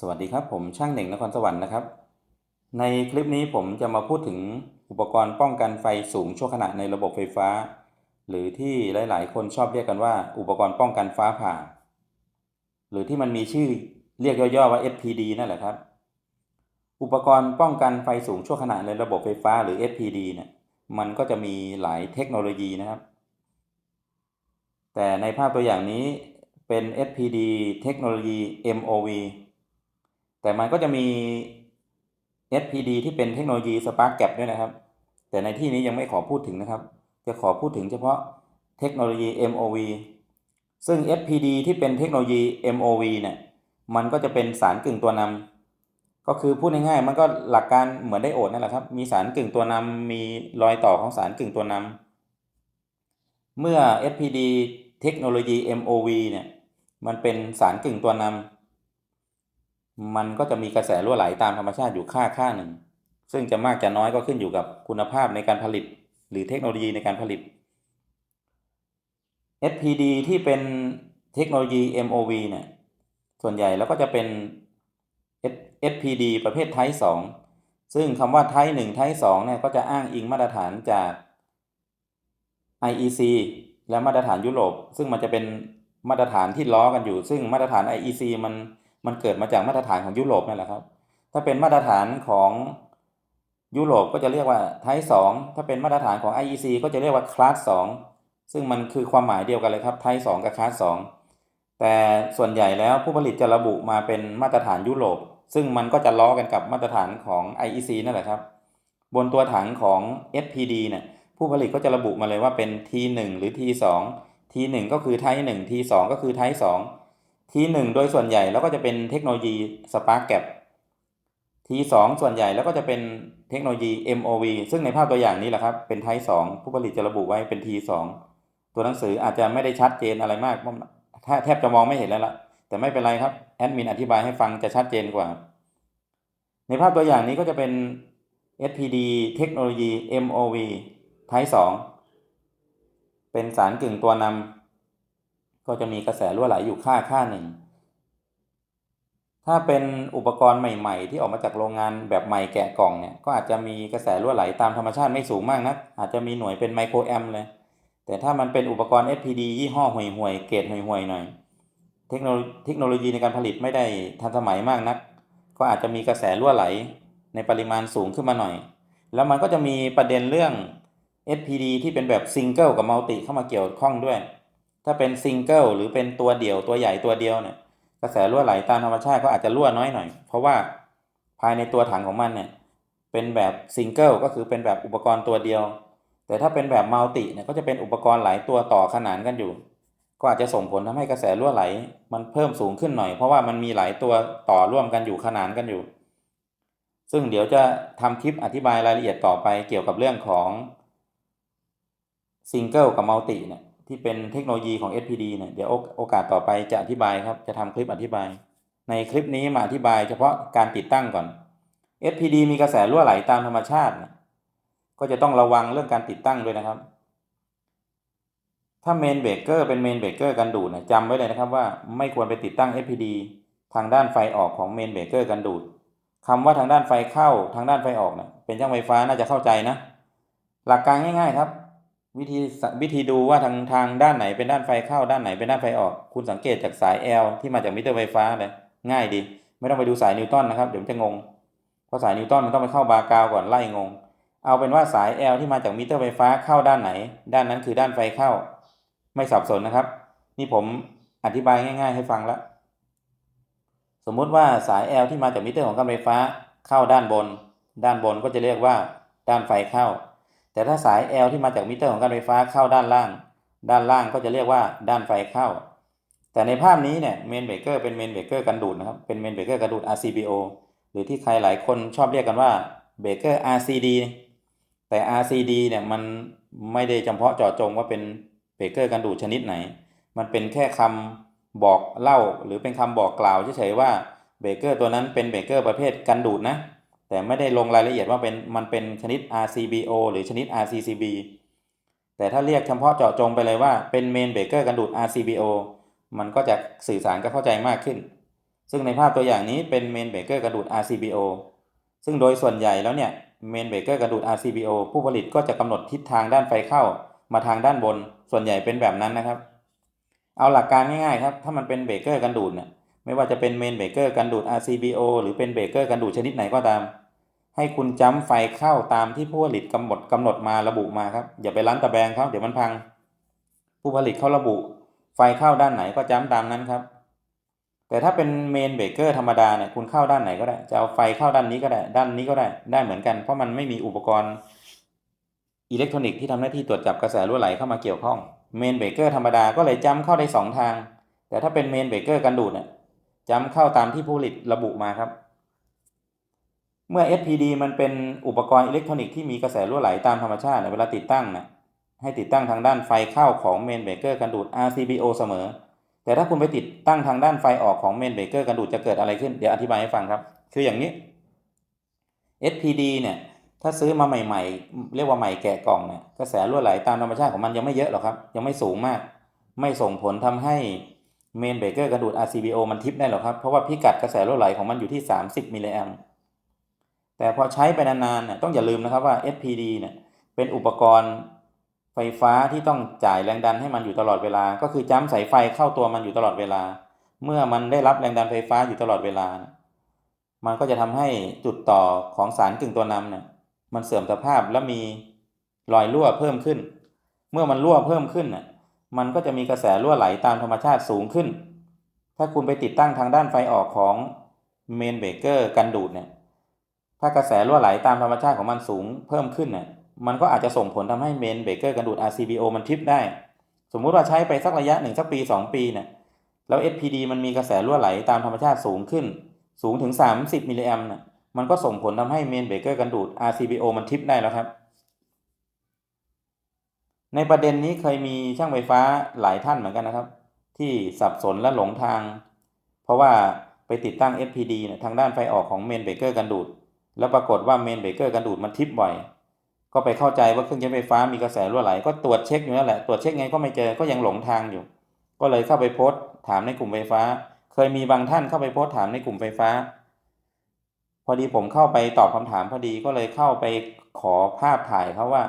สวัสดีครับผมช่างเหน่งนครสวรรค์นะครับ ในคลิปนี้ผมจะมาพูดถึงอุปกรณ์ป้องกันไฟสูงชั่วขณะในระบบไฟฟ้า หรือที่หลาย ๆ คนชอบเรียกกันว่า อุปกรณ์ป้องกันฟ้าผ่า หรือที่มันมีชื่อเรียกย่อ ๆ ว่า SPD นั่นแหละครับ อุปกรณ์ป้องกันไฟสูงชั่วขณะในระบบไฟฟ้าหรือ SPD เนี่ยมันก็จะมีหลายเทคโนโลยีนะครับ แต่ในภาพตัวอย่างนี้เป็น SPD เทคโนโลยี MOV แต่มันก็จะมี SPD ที่เป็นเทคโนโลยี Spark Gap ด้วยนะครับ แต่ในที่นี้ยังไม่ขอพูดถึงนะครับ จะขอพูดถึงเฉพาะเทคโนโลยี MOV ซึ่ง SPD ที่เป็นเทคโนโลยี MOV เนี่ยมันก็จะเป็นสารกึ่งตัวนำก็คือพูดง่ายๆมันก็หลักการเหมือนไดโอดนั่นแหละครับ มีสารกึ่งตัวนำมีรอยต่อของสารกึ่งตัวนำเมื่อ SPD เทคโนโลยี MOV เนี่ยมันเป็นสารกึ่งตัวนำ มันก็จะมีกระแสรั่วไหลตามธรรมชาติอยู่ค่าค่าหนึ่ง ซึ่งจะมากจะน้อยก็ขึ้นอยู่กับคุณภาพในการผลิต หรือเทคโนโลยีในการผลิต SPD ที่เป็นเทคโนโลยี MOV เนี่ยส่วนใหญ่แล้วก็จะเป็น SPD ประเภท Type 2ซึ่งคำว่า Type 1 Type 2เนี่ยก็จะอ้างอิงมาตรฐานจาก IEC และมาตรฐานยุโรป ซึ่งมันจะเป็นมาตรฐานที่ล้อกันอยู่ ซึ่งมาตรฐาน IEC มัน มันเกิดมาจากมาตรฐานของยุโรปนั่นแหละครับ ถ้าเป็นมาตรฐานของยุโรปก็จะเรียกว่า Type 2ถ้าเป็นมาตรฐานของ IEC ก็จะเรียกว่า Class 2ซึ่งมันคือความหมายเดียวกันเลยครับ Type 2กับ Class 2แต่ส่วนใหญ่แล้วผู้ผลิตจะระบุมาเป็นมาตรฐานยุโรป ซึ่งมันก็จะล้อกันกับมาตรฐานของ IEC นั่นแหละครับ บนตัวถังของ SPD เนี่ยผู้ผลิตก็จะระบุมาเลยว่าเป็น T1 หรือ T2 T1 ก็คือ Type 1 T2 ก็คือ Type 2 T1 โดยส่วนใหญ่แล้วก็จะเป็นเทคโนโลยี Spark Gap T2 ส่วนใหญ่แล้วก็จะเป็นเทคโนโลยี MOV ซึ่งในภาพตัวอย่างนี้แหละครับ เป็น Type 2ผู้ผลิตจะระบุไว้เป็น T2 ตัวหนังสืออาจจะไม่ได้ชัดเจนอะไรมากถ้าแทบจะมองไม่เห็นแล้วละแต่ไม่เป็นไรครับแอดมินอธิบายให้ฟังจะชัดเจนกว่า ในภาพตัวอย่างนี้ก็จะเป็น SPD เทคโนโลยี MOV Type 2เป็นสารกึ่งตัวนำ ก็จะมีกระแสรั่วไหลอยู่ค่าค่าหนึ่ง ถ้าเป็นอุปกรณ์ใหม่ ๆ ที่ออกมาจากโรงงานแบบใหม่แกะกล่องเนี่ยก็อาจจะมีกระแสรั่วไหลตามธรรมชาติไม่สูงมากนะักอาจจะมีหน่วยเป็นไมโครแอมเลย แต่ถ้ามันเป็นอุปกรณ์ SPD ยี่ห้อห่วยๆเกรดห่วยๆหน่อยเทคโนเทคโนโลยีในการผลิตไม่ได้ทันสมัยมากนัก ก็อาจจะมีกระแสรั่วไหลในปริมาณสูงขึ้นมาหน่อย แล้วมันก็จะมีประเด็นเรื่อง SPD ที่เป็นแบบซิงเกิลกับมัลติเข้ามาเกี่ยวข้องด้วย ถ้าเป็นซิงเกิลหรือเป็นตัวเดี่ยวตัวใหญ่ตัวเดียวเนี่ยกระแสรั่วไหลตามธรรมชาติก็อาจจะรั่วน้อยหน่อย เพราะว่าภายในตัวถังของมันเนี่ยเป็นแบบซิงเกิลก็คือเป็นแบบอุปกรณ์ตัวเดียว แต่ถ้าเป็นแบบมัลติเนี่ยก็จะเป็นอุปกรณ์หลายตัวต่อขนานกันอยู่ ก็อาจจะส่งผลทำให้กระแสรั่วไหล มันเพิ่มสูงขึ้นหน่อย เพราะว่ามันมีหลายตัวต่อร่วมกันอยู่ขนานกันอยู่ ซึ่งเดี๋ยวจะทำคลิปอธิบายรายละเอียดต่อไปเกี่ยวกับเรื่องของซิงเกิลกับมัลติเนี่ย ที่เป็นเทคโนโลยีของ SPD เนี่ยเดี๋ยวโอกาสต่อไปจะอธิบายครับจะทำคลิปอธิบาย ในคลิปนี้มาอธิบายเฉพาะการติดตั้งก่อน SPD มีกระแสรั่วไหลตามธรรมชาติ ก็จะต้องระวังเรื่องการติดตั้งด้วยนะครับ ถ้าเมนเบรกเกอร์เป็นเมนเบรกเกอร์กันดูดนะจำไว้เลยนะครับว่าไม่ควรไปติดตั้ง SPD ทางด้านไฟออกของเมนเบรกเกอร์กันดูดคำว่าทางด้านไฟเข้าทางด้านไฟออกเนะเป็นช่างไฟฟ้าน่าจะเข้าใจนะ หลักการง่าย ๆ ครับ วิธีวิธีดูว่าทางทางด้านไหนเป็นด้านไฟเข้าด้านไหนเป็นด้านไฟออก คุณสังเกตจากสาย L ที่มาจากมิเตอร์ไฟฟ้าเลยง่ายดี ไม่ต้องไปดูสายนิวตันนะครับเดี๋ยวจะงงเพราะสายนิวตันมันต้องไปเข้าบาร์กาวก่อนไล่งง เอาเป็นว่าสาย L ที่มาจากมิเตอร์ไฟฟ้าเข้าด้านไหน ด้านนั้นคือด้านไฟเข้า ไม่สับสนนะครับ นี่ผมอธิบายง่าย ๆ ให้ฟังละสมมุติว่าสาย L ที่มาจากมิเตอร์ของการไฟฟ้าเข้าด้านบน ด้านบนก็จะเรียกว่าด้านไฟเข้า แต่ถ้าสาย L ที่มาจากมิเตอร์ของการไฟฟ้าเข้าด้านล่าง ด้านล่างก็จะเรียกว่าด้านไฟเข้า แต่ในภาพนี้เนี่ยเมนเบรกเกอร์เป็นเมนเบรกเกอร์กันดูดนะครับ เป็นเมนเบรกเกอร์กันดูด RCBO หรือที่ใครหลายคนชอบเรียกกันว่าเบรกเกอร์ RCD แต่ RCD เนี่ยมันไม่ได้จำเพาะเจาะจงว่าเป็นเบรกเกอร์กันดูดชนิดไหน มันเป็นแค่คำบอกเล่า หรือเป็นคำบอกกล่าวเฉยๆว่าเบรกเกอร์ตัวนั้นเป็นเบรกเกอร์ประเภทกันดูดนะ แต่ไม่ได้ลงรายละเอียดว่าเป็นมันเป็นชนิด RCBO หรือชนิด RCCB แต่ถ้าเรียกเฉพาะเจาะจงไปเลยว่าเป็นเมนเบเกอร์กันดูด RCBO มันก็จะสื่อสารก็เข้าใจมากขึ้น ซึ่งในภาพตัวอย่างนี้เป็นเมนเบเกอร์กระดูด RCBO ซึ่งโดยส่วนใหญ่แล้วเนี่ยเมนเบเกอร์กระดูด RCBO ผู้ผลิตก็จะกำหนดทิศทางด้านไฟเข้า มาทางด้านบน ส่วนใหญ่เป็นแบบนั้นนะครับ เอาหลักการง่ายๆครับ ถ้ามันเป็นเบเกอร์กันดูดเนี่ย ไม่ว่าจะเป็นเมนเบรกเกอร์กันดูด RCBO หรือเป็นเบรกเกอร์กันดูดชนิดไหนก็ตาม ให้คุณจ้ำไฟเข้าตามที่ผู้ผลิตกำหนดกำหนดมาระบุมาครับ อย่าไปล้นตะแบงเขาเดี๋ยวมันพัง ผู้ผลิตเขาระบุ ไฟเข้าด้านไหนก็จ้ำตามนั้นครับ แต่ถ้าเป็นเมนเบรกเกอร์ธรรมดาเนี่ยคุณเข้าด้านไหนก็ได้ จะเอาไฟเข้าด้านนี้ก็ได้ ด้านนี้ก็ได้ ได้เหมือนกัน เพราะมันไม่มีอุปกรณ์อิเล็กทรอนิกส์ที่ทำหน้าที่ตรวจจับกระแสรั่วไหลเข้ามาเกี่ยวข้องเมนเบรกเกอร์ธรรมดาก็เลยจ้ำเข้าได้สองทาง แต่ถ้าเป็นเมนเบรกเกอร์กันดูดเนี่ย จำเข้าตามที่ผู้ผลิตระบุมาครับ เมื่อ SPD มันเป็นอุปกรณ์อิเล็กทรอนิกส์ที่มีกระแสรั่วไหลตามธรรมชาติเวลาติดตั้งนะให้ติดตั้งทางด้านไฟเข้าของเมนเบรกเกอร์กันดูด RCBO เสมอ แต่ถ้าคุณไปติดตั้งทางด้านไฟออกของเมนเบรกเกอร์กันดูดจะเกิดอะไรขึ้น เดี๋ยวอธิบายให้ฟังครับ คืออย่างนี้ SPD เนี่ยถ้าซื้อมาใหม่ ๆ เรียกว่าใหม่แกะกล่องเนี่ยกระแสรั่วไหลตามธรรมชาติของมันยังไม่เยอะหรอกครับ ยังไม่สูงมาก ไม่ส่งผลทำให้ เมนเบรกเกอร์กระดูด RCBO มันทิปได้หรอครับ เพราะว่าพิกัดกระแสรั่วไหลของมันอยู่ที่ 30 มิลลิแอมป์แต่พอใช้ไปนานๆเนี่ยต้องอย่าลืมนะครับว่า SPD เนี่ยเป็นอุปกรณ์ไฟฟ้าที่ต้องจ่ายแรงดันให้มันอยู่ตลอดเวลา ก็คือจ้ำสายไฟเข้าตัวมันอยู่ตลอดเวลา เมื่อมันได้รับแรงดันไฟฟ้าอยู่ตลอดเวลา มันก็จะทำให้จุดต่อของสารกึ่งตัวนำเนี่ยมันเสื่อมสภาพและมีรอยรั่วเพิ่มขึ้น เมื่อมันรั่วเพิ่มขึ้นน่ะ มันก็จะมีกระแสรั่วไหลตามธรรมชาติสูงขึ้น ถ้าคุณไปติดตั้งทางด้านไฟออกของเมนเบเกอร์กันดูดเนี่ย ถ้ากระแสรั่วไหลตามธรรมชาติของมันสูงเพิ่มขึ้นเนี่ย มันก็อาจจะส่งผลทำให้เมนเบเกอร์กันดูด RCBO มันทิปได้ สมมุติว่าใช้ไปสักระยะหนึ่งสักปี 2 ปีเนี่ย แล้ว SPD มันมีกระแสรั่วไหลตามธรรมชาติสูงขึ้น สูงถึง 30มิลลิแอมป์เนี่ย มันก็ส่งผลทำให้เมนเบเกอร์กันดูด RCBO มันทิปได้แล้วครับ ในประเด็นนี้เคยมีช่างไฟฟ้าหลายท่านเหมือนกันนะครับ ที่สับสนและหลงทาง เพราะว่าไปติดตั้ง SPD นี่ยทางด้านไฟออกของเมนเบรกเกอร์กันดูด แล้วปรากฏว่าเมนเบรกเกอร์กันดูดมันทิปบ่อย ก็ไปเข้าใจว่าเครื่องใช้ไฟฟ้ามีกระแสรั่วไหล ก็ตรวจเช็คอยู่นั่นแหละ ตรวจเช็คไงก็ไม่เจอ ก็ยังหลงทางอยู่ ก็เลยเข้าไปโพสต์ถามในกลุ่มไฟฟ้า เคยมีบางท่านเข้าไปโพสต์ถามในกลุ่มไฟฟ้า พอดีผมเข้าไปตอบคำถามพอดี ก็เลยเข้าไปขอภาพถ่ายเขาว่า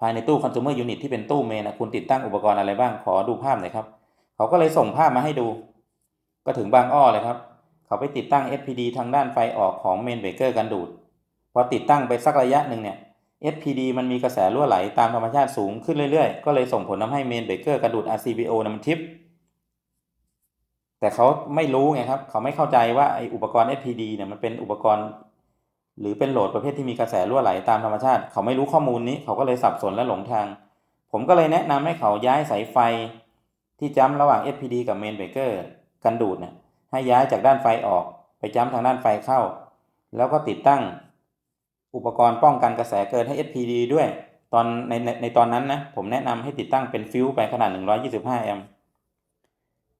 ภายในตู้ consumer unit ที่เป็นตู้เมนนะคุณติดตั้งอุปกรณ์อะไรบ้างขอดูภาพหน่อยครับเขาก็เลยส่งภาพมาให้ดู ก็ถึงบางอ้อเลยครับเขาไปติดตั้ง SPD ทางด้านไฟออกของเมนเบรกเกอร์กันดูด พอติดตั้งไปสักระยะหนึ่งเนี่ย SPD มันมีกระแสรั่วไหลตามธรรมชาติสูงขึ้นเรื่อยๆ ก็เลยส่งผลทำให้เมนเบรกเกอร์กระดูด RCBO นะมันทิป แต่เขาไม่รู้ไงครับ เขาไม่เข้าใจว่าไออุปกรณ์ SPD เนี่ยมันเป็นอุปกรณ์ หรือเป็นโหลดประเภทที่มีกระแสรั่วไหลตามธรรมชาติ เขาไม่รู้ข้อมูลนี้เขาก็เลยสับสนและหลงทาง ผมก็เลยแนะนำให้เขาย้ายสายไฟ ที่จ้ำระหว่าง SPD กับเมนเบรกเกอร์กันดูดเนี่ยให้ย้ายจากด้านไฟออก ไปจ้ำทางด้านไฟเข้า แล้วก็ติดตั้ง อุปกรณ์ป้องกันกระแสเกินให้ SPD ด้วยตอนในในในตอนนั้นนะผมแนะนำให้ติดตั้งเป็นฟิวไปขนาด 125 แอมป์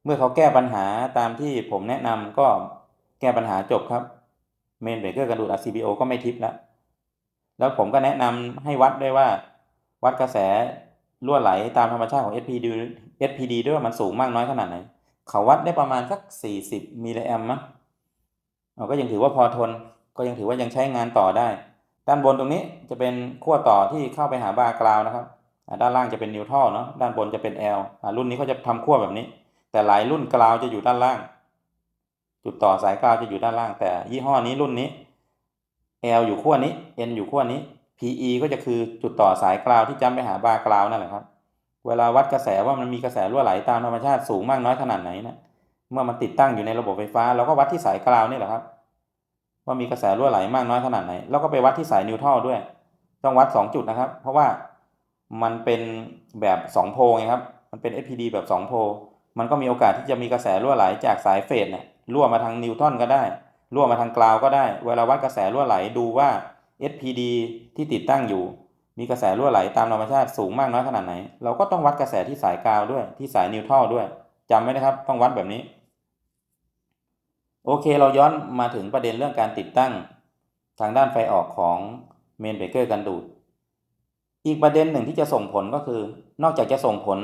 เมื่อเขาแก้ปัญหาตามที่ผมแนะนำก็แก้ปัญหาจบครับ เมนเบรกเกอร์กระดูด RCBO ก็ไม่ทิปแล้ว แล้วผมก็แนะนำให้วัดด้วยว่า วัดกระแสรั่วไหลตามธรรมชาติของ SPD SPD ด้วยว่ามันสูงมากน้อยขนาดไหน เขาวัดได้ประมาณสัก 40 มิลลิแอมมั้งเราก็ยังถือว่าพอทน ก็ยังถือว่ายังใช้งานต่อได้ ด้านบนตรงนี้จะเป็นขั้วต่อที่เข้าไปหาบาร์กราวนะครับ ด้านล่างจะเป็นนิวทรัลเนาะ ด้านบนจะเป็น L รุ่นนี้เขาจะทำขั้วแบบนี้ แต่หลายรุ่นกราวจะอยู่ด้านล่าง จุดต่อสายกาวจะอยู่ด้านล่างแต่ยี่ห้อนี้รุ่นนี้ L อยู่ขั้วนี้ N อยู่ขั้วนี้ PE ก็จะคือจุดต่อสายกราวที่จำไปหาบาร์กราวนั่นแหละครับ เวลาวัดกระแสว่ามันมีกระแสรั่วไหลตามธรรมชาติสูงมากน้อยขนาดไหนนะเมื่อมันติดตั้งอยู่ในระบบไฟฟ้าเราก็วัดที่สายกราวนี่แหละครับ ว่ามีกระแสรั่วไหลมากน้อยขนาดไหนแล้วก็ไปวัดที่สายนิวทัลด้วย ต้องวัด 2 จุดนะครับ เพราะว่ามันเป็นแบบ 2 โพลไงครับ มันเป็น SPD แบบ 2 โพลมันก็มีโอกาสที่จะมีกระแสรั่วไหลจากสายเฟสเนี่ย รั่วมาทางนิวตรอนก็ได้ รั่วมาทางกราวก็ได้ เวลาวัดกระแสรั่วไหลดูว่า SPD ที่ติดตั้งอยู่ มีกระแสรั่วไหลตามธรรมชาติสูงมากน้อยขนาดไหน เราก็ต้องวัดกระแสที่สายกราวด้วย ที่สายนิวทัลด้วยจำไว้นะครับ ต้องวัดแบบนี้ โอเค เราย้อนมาถึงประเด็นเรื่องการติดตั้ง ทางด้านไฟออกของเมนเบรกเกอร์กันดูด อีกประเด็นหนึ่งที่จะส่งผลก็คือ นอกจากจะส่งผล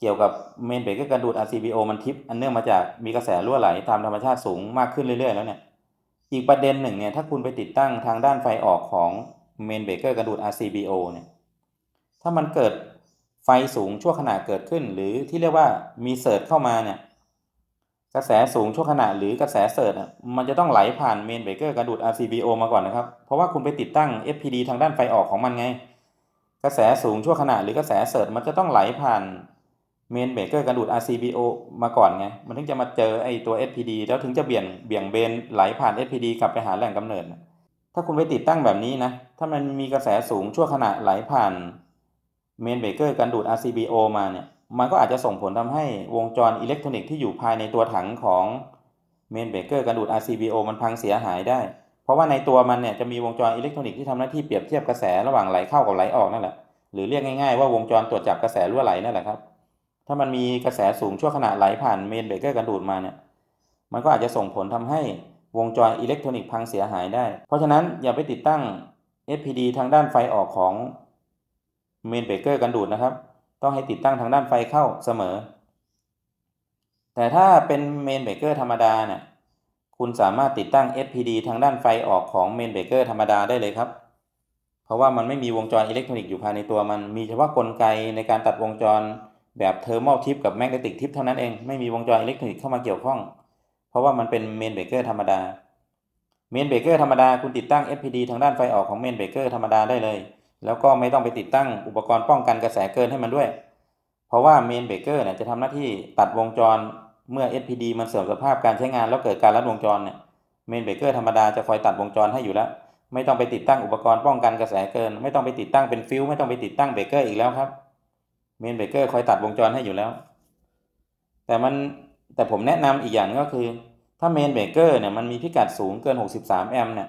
เกี่ยวกับเมนเบรกเกอร์การดูด RCBO มันทิปอันเนื่องมาจากมีกระแสรั่วไหลตามธรรมชาติสูงมากขึ้นเรื่อย ๆ แล้วเนี่ย อีกประเด็นหนึ่งเนี่ยถ้าคุณไปติดตั้งทางด้านไฟออกของเมนเบรกเกอร์การดูด RCBO เนี่ยถ้ามันเกิดไฟสูงชั่วขณะเกิดขึ้น หรือที่เรียกว่ามีเสิร์ชเข้ามาเนี่ยกระแสสูงชั่วขณะหรือกระแสเสิร์ชอะมันจะต้องไหลผ่านเมนเบรกเกอร์การดูด RCBO มาก่อนนะครับ เพราะว่าคุณไปติดตั้ง FPD ทางด้านไฟออกของมันไง กระแสสูงชั่วขณะหรือกระแสเสิร์ชมันจะต้องไหลผ่าน เมนเบรกเกอร์การดูด RCBO มาก่อนไง มันถึงจะมาเจอไอตัว FPD แล้วถึงจะเบี่ยงเบี่ยงเบนไหลผ่าน FPD กลับไปหาแหล่งกำเนิด ถ้าคุณไปติดตั้งแบบนี้นะ ถ้ามันมีกระแสสูงชั่วขณะไหลผ่านเมนเบรกเกอร์การดูด RCBO มาเนี่ย มันก็อาจจะส่งผลทำให้วงจรอิเล็กทรอนิกส์ที่อยู่ภายในตัวถังของเมนเบรกเกอร์การดูด RCBO มันพังเสียหายได้ เพราะว่าในตัวมันเนี่ยจะมีวงจรอิเล็กทรอนิกส์ที่ทำหน้าที่เปรียบเทียบกระแสระหว่างไหลเข้ากับไหลออกนั่นแหละ หรือเรียกง่ายๆว่าวงจรตรวจจับกระแสรั่วไหลนั่นแหละครับ ถ้ามันมีกระแสสูงชั่วขณะไหลผ่านเมนเบรกเกอร์การดูดมาเนี่ย มันก็อาจจะส่งผลทำให้วงจรอิเล็กทรอนิกส์พังเสียหายได้ เพราะฉะนั้นอย่าไปติดตั้ง FPD ทางด้านไฟออกของเมนเบรกเกอร์การดูดนะครับ ต้องให้ติดตั้งทางด้านไฟเข้าเสมอ แต่ถ้าเป็นเมนเบรกเกอร์ธรรมดาเนี่ย คุณสามารถติดตั้ง FPD ทางด้านไฟออกของเมนเบรกเกอร์ธรรมดาได้เลยครับ เพราะว่ามันไม่มีวงจรอิเล็กทรอนิกส์อยู่ภายในตัวมัน มีเฉพาะกลไกในการตัดวงจร แบบเทอร์ม l ลทิปกับแมกเนติกทิปเท่านั้นเอง ไม่มีวงจรอิเล็กทรอนิกส์เข้ามาเกี่ยวข้อง เพราะว่ามันเป็นเมนเบเกอร์ธรรมดาเมนเบเกอร์ธรรมดาคุณติดตั้ง FPD ทางด้านไฟออกของเมนเบเกอร์ธรรมดาได้เลย แล้วก็ไม่ต้องไปติดตั้งอุปกรณ์ป้องกันกระแสเกินให้มันด้วย เพราะว่าเมนเบเกอร์เนี่ยจะทำหน้าที่ตัดวงจรเมื่อ SPD มันเสื่อมสภาพการใช้งานแล้วเกิดการลัดวงจรเนี่ยเมนเบเกอร์ธรรมดาจะคอยตัดวงจรให้อยู่แล้ว ไม่ต้องไปติดตั้งอุปกรณ์ป้องกันกระแสเกิน ไม่ต้องไปติดตั้งเป็นฟิวไม่ต้องไปติดตั้งเบเกอร์อีกแล้วครับ เมนเบเกอร์คอยตัดวงจรให้อยู่แล้ว แต่มันแต่ผมแนะนำอีกอย่างก็คือ ถ้าเมนเบเกอร์เนี่ยมันมีพิกัดสูงเกิน 63 แอมป์เนี่ย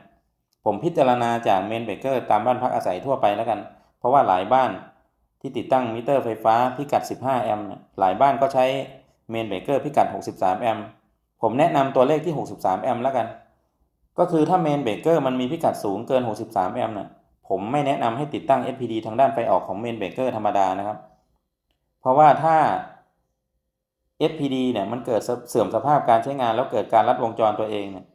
ผมพิจารณาจากเมนเบเกอร์ตามบ้านพักอาศัยทั่วไปแล้วกัน เพราะว่าหลายบ้านที่ติดตั้งมิเตอร์ไฟฟ้าพิกัด 15 แอมป์หลายบ้านก็ใช้เมนเบเกอร์พิกัด 63 แอมป์ผมแนะนำตัวเลขที่ 63 แอมป์แล้วกัน ก็คือถ้าเมนเบเกอร์มันมีพิกัดสูงเกิน 63 แอมป์เนี่ยผมไม่แนะนำให้ติดตั้ง FPD ทางด้านไฟออกของเมนเบเกอร์ธรรมดานะครับ เพราะว่าถ้า FPD เนี่ยมันเกิดเสื่อมสภาพการใช้งานแล้วเกิดการลัดวงจรตัวเองเนี่ย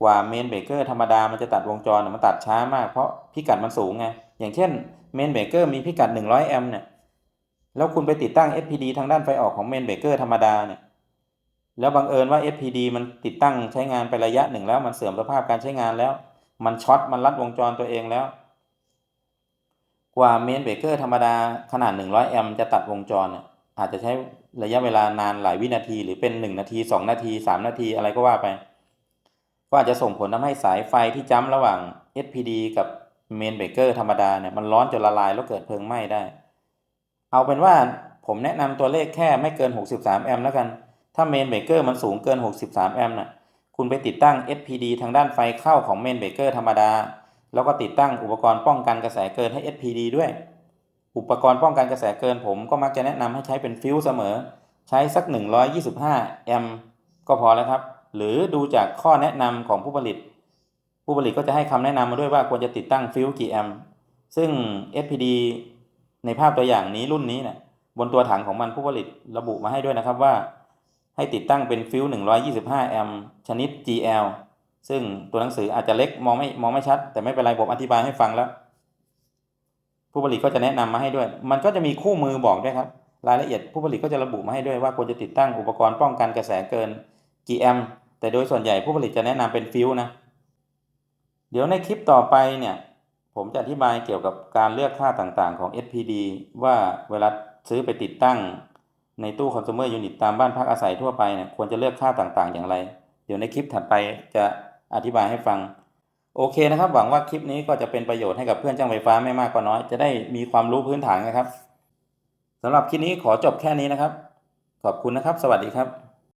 กว่าเมนเบเกอร์ธรรมดามันจะตัดวงจรเนี่ยมันตัดช้ามากเพราะพิกัดมันสูงไงอย่างเช่นเมนเบเกอร์มีพิกัด 100 แอมป์เนี่ยแล้วคุณไปติดตั้ง FPD ทางด้านไฟออกของเมนเบเกอร์ธรรมดาเนี่ยแล้วบังเอิญว่า FPD มันติดตั้งใช้งานไประยะหนึ่งแล้วมันเสื่อมสภาพการใช้งานแล้ว มันช็อตมันลัดวงจรตัวเองแล้ว กว่าเมนเบรกเกอร์ธรรมดาขนาด 100 แอมป์จะตัดวงจรเนี่ยอาจจะใช้ระยะเวลานานหลายวินาทีหรือเป็น 1 นาที 2 นาที 3 นาทีอะไรก็ว่าไป ก็อาจจะส่งผลทำให้สายไฟที่จ้ำระหว่าง SPD กับเมนเบรกเกอร์ธรรมดาเนี่ยมันร้อนจนละลายแล้วเกิดเพลิงไหม้ได้ เอาเป็นว่าผมแนะนำตัวเลขแค่ไม่เกิน 63 แอมป์แล้วกัน ถ้าเมนเบรกเกอร์มันสูงเกิน 63 แอมป์น่ะคุณไปติดตั้ง SPD ทางด้านไฟเข้าของเมนเบรกเกอร์ธรรมดา แล้วก็ติดตั้งอุปกรณ์ป้องกันกระแสเกินให้ SPD ด้วย อุปกรณ์ป้องกันกระแสเกินผมก็มักจะแนะนำให้ใช้เป็นฟิวเสมอ ใช้สัก 125 แอมป์ก็พอแล้วครับ หรือดูจากข้อแนะนำของผู้ผลิต ผู้ผลิตก็จะให้คำแนะนำมาด้วยว่าควรจะติดตั้งฟิวกี่แอมป์ซึ่ง SPD ในภาพตัวอย่างนี้รุ่นนี้เนี่ยบนตัวถังของมันผู้ผลิตระบุมาให้ด้วยนะครับว่า ให้ติดตั้งเป็นฟิว125 แอมป์ชนิด GL ซึ่งตัวหนังสืออาจจะเล็กมองไม่มองไม่ชัด แต่ไม่เป็นไรผมอธิบายให้ฟังแล้ว ผู้ผลิตก็จะแนะนำมาให้ด้วย มันก็จะมีคู่มือบอกด้วยครับ รายละเอียดผู้ผลิตก็จะระบุมาให้ด้วยว่าควรจะติดตั้งอุปกรณ์ป้องกันกระแสเกินกี่แอมป์แต่โดยส่วนใหญ่ผู้ผลิตจะแนะนำเป็นฟิวนะ เดี๋ยวในคลิปต่อไปเนี่ยผมจะอธิบายเกี่ยวกับการเลือกค่าต่างๆของ SPD ว่าเวลาซื้อไปติดตั้ง ในตู้ consumer unit ตามบ้านพักอาศัยทั่วไปเนี่ยควรจะเลือกค่าต่างๆ อย่างไร เดี๋ยวในคลิปถัดไปจะ อธิบายให้ฟัง โอเคนะครับ หวังว่าคลิปนี้ก็จะเป็นประโยชน์ให้กับเพื่อนจ้างไฟฟ้าไม่มากก็น้อย จะได้มีความรู้พื้นฐานนะครับสำหรับคลิปนี้ขอจบแค่นี้นะครับ ขอบคุณนะครับ สวัสดีครับ